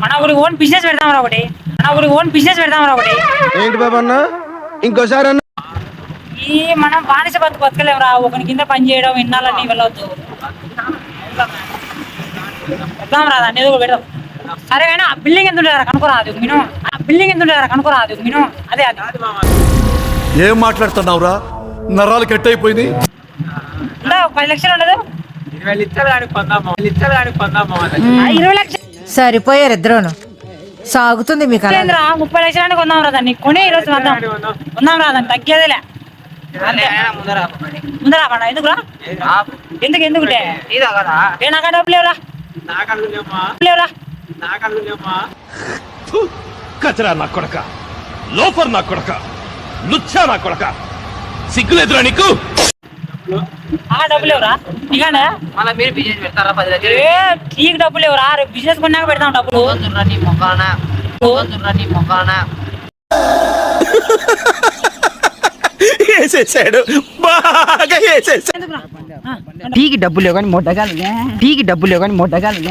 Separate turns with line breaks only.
మన ఊరికి own business పెడదాం రా ఒకటి. మన ఊరికి ఓన్ బిజినెస్ పెడదాం రా ఒకటి.
ఏంటి బాబా అన్న? ఇంకోసారి అన్న.
ఈ మనం బానిస బతుకు బతకలేం రా. ఒకరి కింద పని చేయడం వెళ్ళవద్దు పెడదాం రా దాన్ని ఏదో ఒకటి పెడదాం. సరే కానీ ఆ బిల్డింగ్ ఎంత ఆ బిల్డింగ్ ఎంత అదే అది
ఏం మాట్లాడుతున్నావురా? నరాలు కట్ అయిపోయింది
పది లక్షలు ఉండదు?
వీళ్ళు ఇచ్చారు కానీ కొందాము. వీళ్ళు ఇచ్చారు కానీ కొందాము
ఆ ఇరవై లక్షలు
సరిపోయారు ఇద్దరును. సాగుతుంది మీకు అలా
ఏందిరా ముప్పై లక్షలని కొందాం రా దాన్ని కొని ఈరోజు వద్దాం కొందాం రా దాన్ని తగ్గేదేలే ముందరా పడ ఎందుకురా? ఎందుకు ఎందుకులే ఏ నాకా డబ్బు లేవురా? లేవురా?
కచరా నా కొడక లోఫర్ నా కొడక లుచ్చా నా కొడక. సిగ్గులేదురా నీకు?
ఆ డబ్బు లేవురా నీకంటే
మళ్ళీ మీరు బిజినెస్ పెడతారా పది లక్షలు
ఏ నీకు డబ్బు లేవురా రేపు బిజినెస్ కొన్నాక పెడతాం డబ్బులు
నీ మొక్కలనా నీ మొక్కలనా
వేసేసాడు బాగా వేసేసాడు
టీకి డబ్బులు లేవు కానీ మొట్టగాలి టీకి డబ్బులు లేవు కానీ మొట్టగాలి